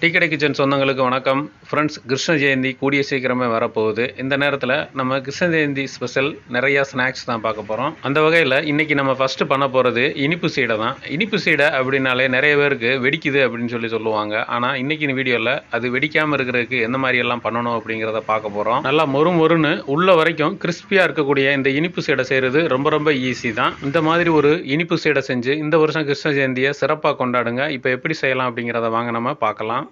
டீக்கடை கிச்சன் சொந்தங்களுக்கு வணக்கம். ஃப்ரெண்ட்ஸ் கிருஷ்ண ஜெயந்தி கூடிய சீக்கிரமே வரப்போகுது. இந்த நேரத்தில் நம்ம கிருஷ்ண ஜெயந்தி ஸ்பெஷல் நிறையா ஸ்நாக்ஸ் தான் பார்க்க போகிறோம் அந்த வகையில் இன்றைக்கி நம்ம ஃபஸ்ட்டு பண்ண போகிறது இனிப்பு சீடை தான். இனிப்பு சீடை அப்படின்னாலே நிறைய பேருக்கு வெடிக்குது அப்படின்னு சொல்லி சொல்லுவாங்க. ஆனால் இன்றைக்கி வீடியோவில் அது வெடிக்காமல் இருக்கிறதுக்கு எந்த மாதிரி எல்லாம் பண்ணணும் அப்படிங்கிறத பார்க்க போகிறோம் நல்லா மொறு மொறுன்னு உள்ள வரைக்கும் கிறிஸ்பியாக இருக்கக்கூடிய இந்த இனிப்பு சீடை செய்கிறது ரொம்ப ரொம்ப ஈஸி தான். இந்த மாதிரி ஒரு இனிப்பு சீடை செஞ்சு இந்த வருஷம் கிருஷ்ண ஜெயந்தியை சிறப்பாக கொண்டாடுங்க. இப்போ எப்படி செய்யலாம் அப்படிங்கிறத வாங்க நம்ம பார்க்கலாம்.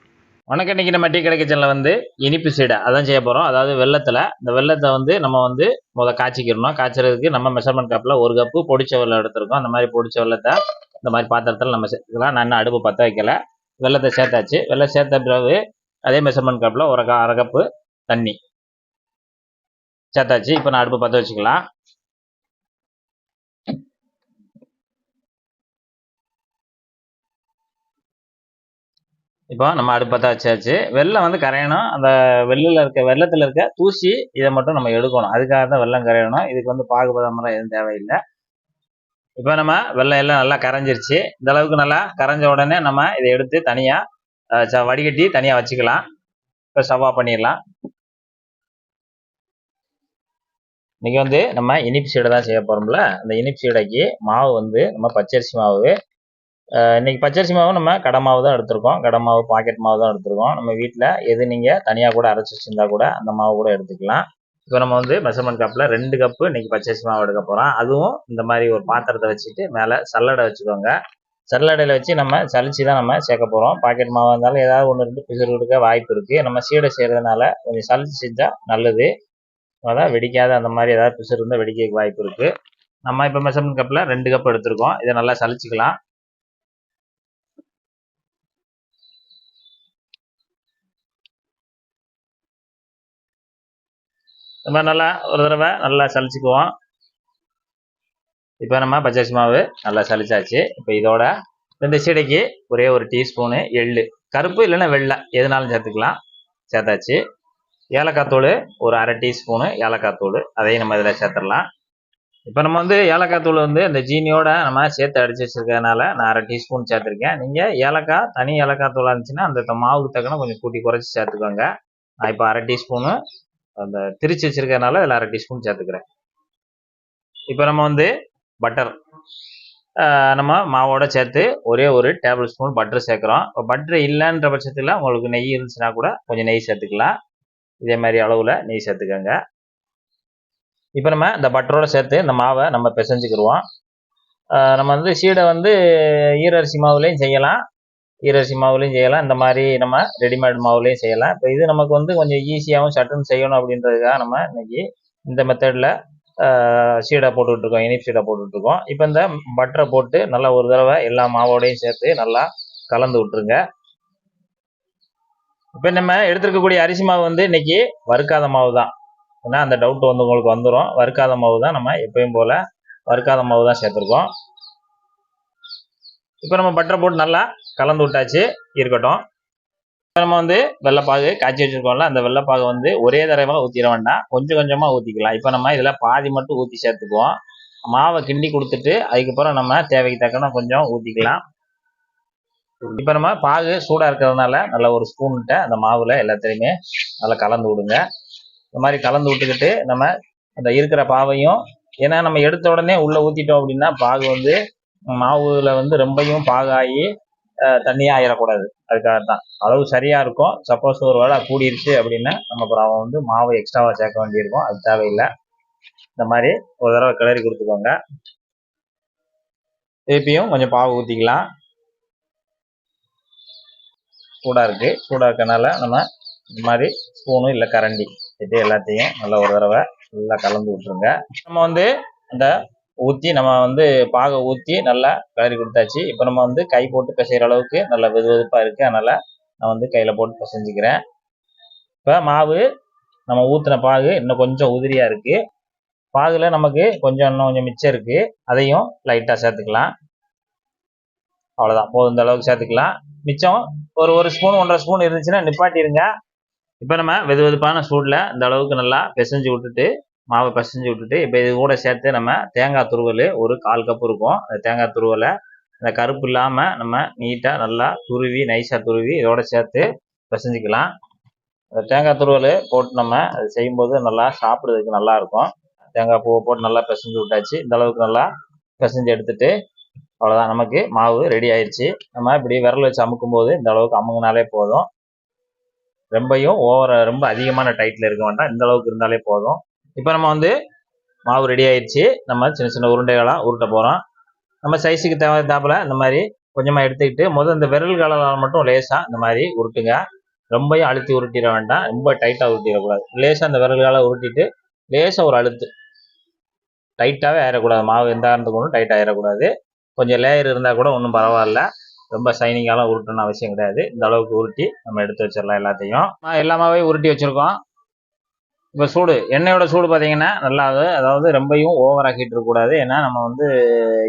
வணக்கம். இன்னைக்கு நம்ம டீ கடை கிச்சனில் வந்து இனிப்பு சீடை. அதான் செய்ய போகிறோம் அதாவது வெள்ளத்தில் இந்த வெள்ளத்தை வந்து நம்ம வந்து முத காய்ச்சிக்கிறணும். காய்ச்சறதுக்கு நம்ம மெஷர்மெண்ட் கப்பில் ஒரு கப்பு பொடிச்ச வெள்ளம் எடுத்திருக்கோம். அந்த மாதிரி பொடிச்ச வெள்ளத்தை இந்த மாதிரி பாத்திரத்தில் நம்ம சேர்த்துக்கலாம் நான் இன்னும் அடுப்பு பற்ற வைக்கல. வெள்ளத்தை சேர்த்தாச்சு. வெள்ளம் சேர்த்த பிறகு அதே மெஷர்மெண்ட் கப்பில் ஒரு அரை கப்பு தண்ணி சேர்த்தாச்சு. இப்போ நான் அடுப்பு பற்ற வச்சுக்கலாம். இப்போ நம்ம அடுப்பை வச்சாச்சு. வெள்ளம் வந்து கரையணும். அந்த வெள்ளில் இருக்க வெள்ளத்தில் இருக்க தூசி இதை மட்டும் நம்ம எடுக்கணும். அதுக்காக தான் வெள்ளம் கரையணும். இதுக்கு வந்து பாகுபதமெல்லாம் எதுவும் தேவையில்லை. இப்போ நம்ம வெள்ளம் எல்லாம் நல்லா கரைஞ்சிருச்சு. இந்த அளவுக்கு நல்லா கரைஞ்ச உடனே நம்ம இதை எடுத்து தனியாக வடிகட்டி தனியாக வச்சுக்கலாம். இப்போ ஸ்டவ் பண்ணிடலாம். இன்றைக்கி வந்து நம்ம இனிப்பு சீடை தான் செய்ய போகிறோம்ல அந்த இனிப்பு சீடைக்கு மாவு வந்து நம்ம பச்சரிசி மாவு இன்றைக்கி இன்னைக்கு பச்சரிசி மாவு நம்ம கடை மாவு தான் எடுத்திருக்கோம். கடை மாவு பாக்கெட் மாவு தான் எடுத்திருக்கோம். நம்ம வீட்டில் எது நீங்கள் தனியாக கூட அரைச்சி வச்சுருந்தா கூட அந்த மாவு கூட எடுத்துக்கலாம். இப்போ நம்ம வந்து மெஷர்மெண்ட் கப்பில் ரெண்டு கப்பு இன்னைக்கு பச்சரிசி மாவு எடுக்க போகிறோம் அதுவும் இந்த மாதிரி ஒரு பாத்திரத்தை வச்சுட்டு மேலே சல்லடை வச்சுக்கோங்க. சல்லடையில் வச்சு நம்ம சளிச்சு தான் நம்ம சேர்க்க போகிறோம் பாக்கெட் மாவாக இருந்தாலும் ஏதாவது ஒன்று ரெண்டு பிசுறு கொடுக்க வாய்ப்பு இருக்குது நம்ம சீடை செய்கிறதுனால கொஞ்சம் சளிச்சு செஞ்சால் நல்லது. அதான் வெடிக்காத அந்த மாதிரி ஏதாவது பிசுறு இருந்தால் வெடிக்க வாய்ப்பு இருக்குது நம்ம இப்போ மெஷர்மெண்ட் கப்பில் ரெண்டு கப் எடுத்திருக்கோம். இதை நல்லா இந்த மாதிரி நல்லா ஒரு தடவை நல்லா சலிச்சுக்குவோம். இப்போ நம்ம பச்சரிசி மாவு நல்லா சலிச்சாச்சு. இப்போ இதோட இந்த சீடைக்கு ஒரே ஒரு டீஸ்பூனு எள்ளு. கருப்பு இல்லைன்னா வெள்ளை எதுனாலும் சேர்த்துக்கலாம். சேர்த்தாச்சு. ஏலக்காய் தூள் ஒரு அரை டீஸ்பூனு ஏலக்காய் தூள். அதையும் நம்ம இதில் சேர்த்துடலாம். இப்போ நம்ம வந்து ஏலக்காய் தூள் வந்து இந்த ஜீனியோட நம்ம சேர்த்து அடிச்சு வச்சிருக்கறதுனால நான் அரை டீஸ்பூன் சேர்த்துருக்கேன். நீங்கள் ஏலக்காய் தனி ஏலக்காய் தூளாக இருந்துச்சுன்னா அந்த மாவுக்கு தக்கன கொஞ்சம் கூட்டி குறைச்சி சேர்த்துக்கோங்க. நான் இப்போ அரை டீஸ்பூனு அந்த திரிச்சு வச்சிருக்கனால அதில் அரை டீஸ்பூன் சேர்த்துக்கிறேன். இப்போ நம்ம வந்து பட்டர் நம்ம மாவோட சேர்த்து ஒரே ஒரு டேபிள் ஸ்பூன் பட்டர் சேர்க்குறோம். இப்போ பட்டர் இல்லைன்ற பட்சத்தில் உங்களுக்கு நெய் இருந்துச்சுன்னா கூட கொஞ்சம் நெய் சேர்த்துக்கலாம். இதே மாதிரி அளவில் நெய் சேர்த்துக்கோங்க. இப்போ நம்ம இந்த பட்டரோட சேர்த்து இந்த மாவை நம்ம பிசைஞ்சுக்கிடுவோம் நம்ம வந்து சீடை வந்து ஈரரிசி மாவுலேயும் செய்யலாம். ஈரரிசி மாவுலையும் செய்யலாம். இந்த மாதிரி நம்ம ரெடிமேட் மாவுலையும் செய்யலாம். இப்போ இது நமக்கு வந்து கொஞ்சம் ஈஸியாகவும் சட்டன் செய்யணும் அப்படின்றதுக்காக நம்ம இன்னைக்கு இந்த மெத்தடில் சீடை போட்டுட்ருக்கோம் இனிப்பு சீடை போட்டுட்ருக்கோம் இப்போ இந்த பட்டரை போட்டு நல்லா ஒரு தடவை எல்லா மாவோடையும் சேர்த்து நல்லா கலந்து விட்டுருங்க. இப்போ நம்ம எடுத்துருக்கக்கூடிய அரிசி மாவு வந்து இன்னைக்கு வறுக்காத மாவு தான் ஏன்னா அந்த டவுட் வந்து உங்களுக்கு வந்துடும் வறுக்காத மாவு தான் நம்ம எப்பயும் போல் வறுக்காத மாவு தான் சேர்த்துருக்கோம். இப்போ நம்ம பட்டரை போட்டு நல்லா கலந்து விட்டாச்சு. இருக்கட்டும். நம்ம வந்து வெள்ளைப்பாகு காய்ச்சி வச்சிருக்கோம்ல அந்த வெள்ளைப்பாகு வந்து ஒரே தடவை ஊற்றிட வேண்டாம். கொஞ்சம் கொஞ்சமாக ஊற்றிக்கலாம் இப்போ நம்ம இதில் பாதி மட்டும் ஊற்றி சேர்த்துக்குவோம். மாவை கிண்டி கொடுத்துட்டு அதுக்கப்புறம் நம்ம தேவைக்கு தக்கன கொஞ்சம் ஊற்றிக்கலாம் இப்போ நம்ம பாகு சூடாக இருக்கிறதுனால நல்ல ஒரு ஸ்பூன்கிட்ட அந்த மாவில் எல்லாத்தையுமே நல்லா கலந்து விடுங்க. இந்த மாதிரி கலந்து விட்டுக்கிட்டு நம்ம அந்த இருக்கிற பாவையும் ஏன்னா நம்ம எடுத்த உடனே உள்ளே ஊற்றிட்டோம் அப்படின்னா பாகு வந்து மாவுல வந்து ரொம்பையும் பாகாகி அஹ், தண்ணியா ஆயிடக்கூடாது அதுக்காக தான் அளவு சரியாக இருக்கும். சப்போஸ் ஒரு வேளை கூடிருச்சு அப்படின்னா நம்ம அப்புறம் அவன் வந்து மாவு எக்ஸ்ட்ராவாக சேர்க்க வேண்டியிருக்கும். அது தேவையில்லை. இந்த மாதிரி ஒரு தடவை கிளறி கொடுத்துக்கோங்க. திருப்பியும் கொஞ்சம் பாவு ஊற்றிக்கலாம் சூடாக இருக்குது சூடாக இருக்கனால நம்ம இந்த மாதிரி ஸ்பூனு இல்லை கரண்டி. இது எல்லாத்தையும் நல்லா ஒரு தடவை நல்லா கலந்து விட்டுருங்க. நம்ம வந்து அந்த ஊற்றி நம்ம வந்து பாகை ஊற்றி நல்லா கிளறி கொடுத்தாச்சு. இப்போ நம்ம வந்து கை போட்டு பிசைகிற அளவுக்கு நல்லா வெது வெதுப்பாக இருக்குது அதனால் நான் வந்து கையில் போட்டு பிசைஞ்சிக்கிறேன். இப்போ மாவு நம்ம ஊற்றின பாகு இன்னும் கொஞ்சம் உதிரியாக இருக்குது பாகில் நமக்கு கொஞ்சம் இன்னும் கொஞ்சம் மிச்சம் இருக்குது அதையும் லைட்டாக சேர்த்துக்கலாம். அவ்வளோதான் போதும் இந்த அளவுக்கு சேர்த்துக்கலாம். மிச்சம் ஒரு ஒரு ஸ்பூன் ஒன்றரை ஸ்பூன் இருந்துச்சுன்னா நிப்பாட்டிடுங்க இப்போ நம்ம வெது வெதுப்பான சூடில் இந்த அளவுக்கு நல்லா பிசைஞ்சு விட்டுட்டு மாவை பிசைஞ்சு விட்டுட்டு இப்போ இது கூட சேர்த்து நம்ம தேங்காய் துருவல் ஒரு கால் கப் இருக்கும். அந்த தேங்காய் துருவலை அந்த கருப்பு இல்லாமல் நம்ம நீட்டாக நல்லா துருவி நைஸாக துருவி இதோட சேர்த்து பிசைஞ்சிக்கலாம். அந்த தேங்காய் துருவல் போட்டு நம்ம அது செய்யும்போது நல்லா சாப்பிட்றதுக்கு நல்லாயிருக்கும் தேங்காய் பூவை போட்டு நல்லா பிசைஞ்சு விட்டாச்சு. இந்த அளவுக்கு நல்லா பிசைஞ்சு எடுத்துட்டு அவ்வளோதான் நமக்கு மாவு ரெடி ஆயிடுச்சு நம்ம இப்படி விரல் வச்சு அமுக்கும் போது இந்த அளவுக்கு அமுங்கினாலே போதும். ரொம்பையும் ஓவர ரொம்ப அதிகமான டைட்டில் இருக்க வேண்டாம். இந்த அளவுக்கு இருந்தாலே போதும். இப்போ நம்ம வந்து மாவு ரெடி ஆயிடுச்சு நம்ம சின்ன சின்ன உருண்டைகளாக உருட்ட போகிறோம் நம்ம சைஸுக்கு தேவைத்தாப்புல இந்த மாதிரி கொஞ்சமாக எடுத்துக்கிட்டு முதல் இந்த விரல்களால் மட்டும் லேசாக இந்த மாதிரி உருட்டுங்க. ரொம்பையும் அழுத்தி உருட்டிட வேண்டாம். ரொம்ப டைட்டாக உருட்டிடக்கூடாது. லேசாக அந்த விரல்களால் உருட்டிட்டு லேசாக ஒரு அழுத்து. டைட்டாகவே ஆயிடக்கூடாது மாவு எந்த காரணத்துக்கு ஒன்றும் டைட் ஆயிடக்கூடாது கொஞ்சம் லேயர் இருந்தால் கூட ஒன்றும் பரவாயில்ல. ரொம்ப சைனிங்காலாம் உருட்டணும்னு அவசியம் கிடையாது. இந்த அளவுக்கு உருட்டி நம்ம எடுத்து வச்சிடலாம் எல்லாத்தையும். எல்லா எல்லாமாவே உருட்டி வச்சுருக்கோம். இப்போ சூடு எண்ணெயோட சூடு பார்த்தீங்கன்னா நல்லாது அதாவது ரொம்பவும் ஓவர் ஆக்கிட்டு இருக்கக்கூடாது ஏன்னா நம்ம வந்து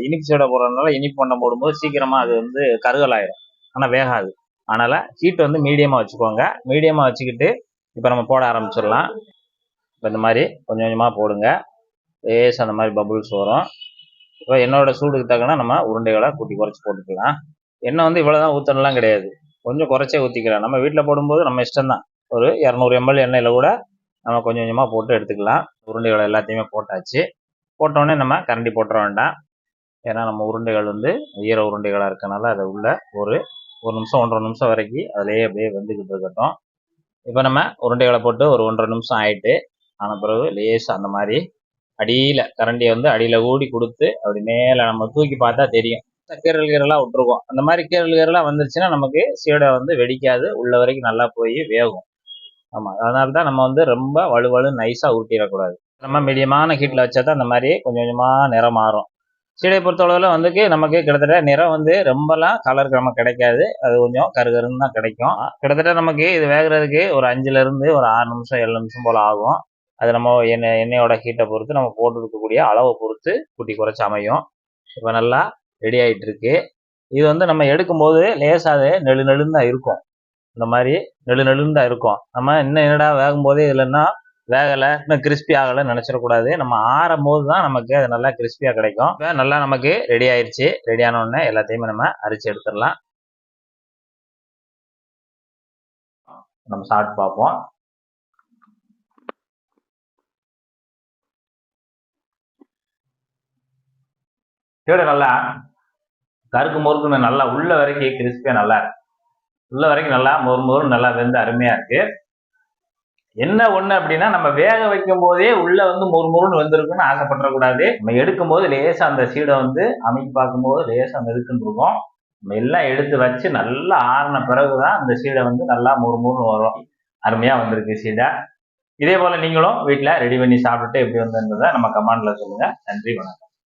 இனிப்பு சூட போடுறதுனால இனிப்பு பண்ண போடும்போது சீக்கிரமாக அது வந்து கருகலாயிடும் ஆனால் வேகாது. அதனால் ஹீட் வந்து மீடியமாக வச்சுக்கோங்க. மீடியமாக வச்சுக்கிட்டு இப்போ நம்ம போட ஆரம்பிச்சிடலாம். இப்போ இந்த மாதிரி கொஞ்சம் கொஞ்சமாக போடுங்க. லேஸ் அந்த மாதிரி பபுள்ஸ் வரும். இப்போ என்னோட சூடுக்கு தக்கன நம்ம உருண்டைகளை கூட்டி குறைச்சி போட்டுக்கலாம். எண்ணெய் வந்து இவ்வளோ தான் ஊற்றணும்லாம் கிடையாது. கொஞ்சம் குறைச்சே ஊற்றிக்கலாம் நம்ம வீட்டில் போடும்போது நம்ம இஷ்டம்தான். ஒரு இரநூறு எம்எல் எண்ணெயில் கூட நம்ம கொஞ்சம் கொஞ்சமாக போட்டு எடுத்துக்கலாம். உருண்டைகளை எல்லாத்தையுமே போட்டாச்சு. போட்டோடனே நம்ம கரண்டி போட்டுற வேண்டாம். ஏன்னா நம்ம உருண்டைகள் வந்து ஈர உருண்டைகளாக இருக்கனால அதை உள்ள ஒரு ஒரு நிமிஷம் ஒன்றரை நிமிஷம் வரைக்கும் அதிலேயே அப்படியே வெந்துக்கிட்டு இருக்கட்டும். இப்போ நம்ம உருண்டைகளை போட்டு ஒரு ஒன்றரை நிமிஷம் ஆயிட்டு ஆன பிறகு லேசாக அந்த மாதிரி அடியில் கரண்டியை வந்து அடியில் ஊடி கொடுத்து அப்படி மேலே நம்ம தூக்கி பார்த்தா தெரியும். கீரல் கீரலாக விட்டுருக்கோம் அந்த மாதிரி கீரல் கீரலாக வந்துருச்சுன்னா நமக்கு சீடை வந்து வெடிக்காது. உள்ள வரைக்கும் நல்லா போய் வேகும். ஆமாம் அதனால தான் நம்ம வந்து ரொம்ப வலுவலு நைஸாக ஊட்டிடக்கூடாது நம்ம மீடியமான ஹீட்டில் வச்சா தான் அந்த மாதிரி கொஞ்சம் கொஞ்சமாக நிறம் மாறும். சீடையை பொறுத்தளவில் வந்துக்கு நமக்கு கிட்டத்தட்ட நிறம் வந்து ரொம்பலாம் கலர் நமக்கு கிடைக்காது. அது கொஞ்சம் கருகருன்னு தான் கிடைக்கும். கிட்டத்தட்ட நமக்கு இது வேகிறதுக்கு ஒரு அஞ்சுலேருந்து ஒரு ஆறு நிமிஷம் ஏழு நிமிஷம் போல் ஆகும். அது நம்ம எண்ணெய் எண்ணெயோட ஹீட்டை பொறுத்து நம்ம போட்டு இருக்கக்கூடிய அளவை பொறுத்து கூட்டி குறைச்சி அமையும். இப்போ நல்லா ரெடி ஆகிட்டு இருக்கு இது வந்து நம்ம எடுக்கும்போது லேசாக நெழு நெழுன்னு தான் இருக்கும். இந்த மாதிரி நெழு நெழுன்னு தான் இருக்கும். நம்ம இன்னும் என்னடா வேகும் போதே இல்லைன்னா வேகலை இன்னும் கிறிஸ்பி ஆகலைன்னு நினச்சிடக்கூடாது. நம்ம ஆறும் போது தான் நமக்கு அது நல்லா கிறிஸ்பியாக கிடைக்கும். இப்போ நல்லா நமக்கு ரெடி ஆயிடுச்சு ரெடி உடனே எல்லாத்தையுமே நம்ம அரிச்சு எடுத்துடலாம். நம்ம சாப்பிட்டு பார்ப்போம். கீழே நல்லா கருக்கு முறுக்குன்னு நல்லா உள்ள வரைக்கும் கிறிஸ்பியாக நல்லா இருக்கு உள்ள வரைக்கும் நல்லா மொறு மொறு நல்லா வெந்து அருமையா இருக்கு. என்ன ஒண்ணு அப்படின்னா நம்ம வேக வைக்கும் போதே உள்ள வந்து மொறு மொறுன்னு வந்திருக்குன்னு ஆசைப்படக்கூடாது நம்ம எடுக்கும் போது லேசா அந்த சீடை வந்து அமைக்க பார்க்கும்போது லேசா நெருக்குன்னு இருக்கும். நம்ம எல்லாம் எடுத்து வச்சு நல்லா ஆறின பிறகுதான் அந்த சீடை வந்து நல்லா மொறு மொறுன்னு வரும். அருமையா வந்திருக்கு சீடை. இதே போல நீங்களும் வீட்டில் ரெடி பண்ணி சாப்பிட்டுட்டு எப்படி வந்திருந்ததை நம்ம கமாண்ட்ல சொல்லுங்க. நன்றி வணக்கம்.